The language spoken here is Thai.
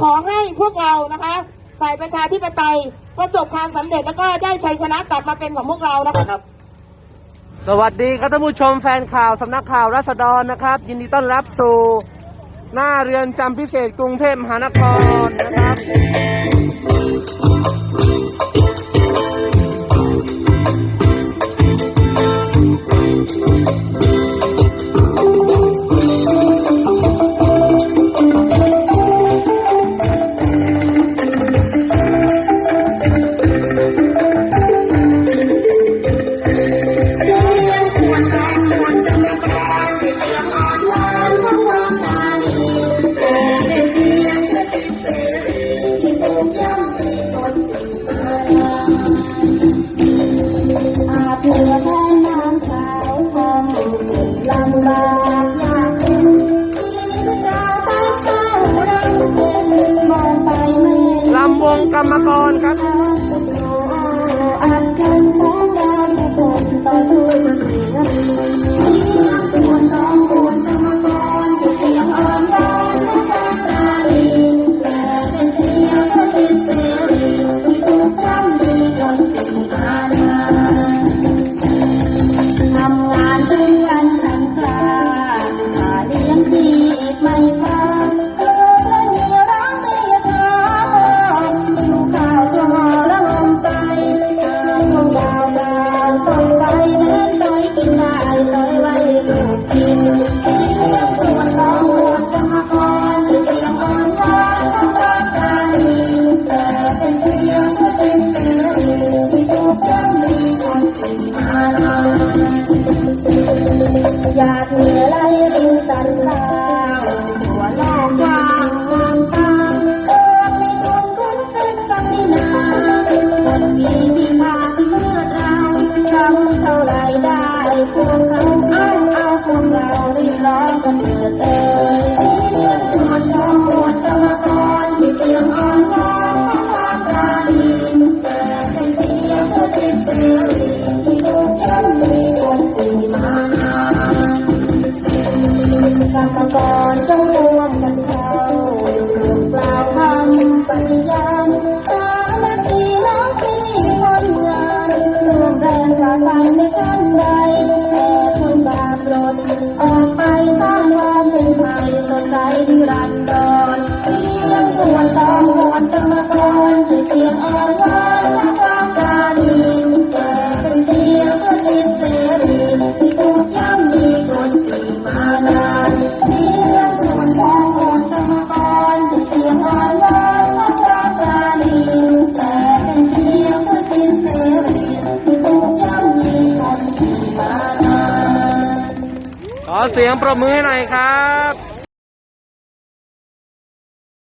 ขอให้พวกเรานะคะ ฝ่ายประชาธิปไตยประสบความสำเร็จแล้วก็ได้ชัยชนะกลับมาเป็นของพวกเรานะครับ สวัสดีครับท่านผู้ชมแฟนข่าวสำนักข่าวรัศดรนะครับ ยินดีต้อนรับสู่หน้าเรือนจำพิเศษกรุงเทพมหานครนะครับ วงกรรมกรครับ อยาเหนื่อไรดูตันดาวหัวลอางงามตามเอื้ในคนคุ้นซึสักนินาคนดีมีพาเลือดเราเท่าไรได้พวกเขาเอาเอาพวกเรารีร้องกัเถิดเออ go go go ขอเสียงประมือใหน่อยครับ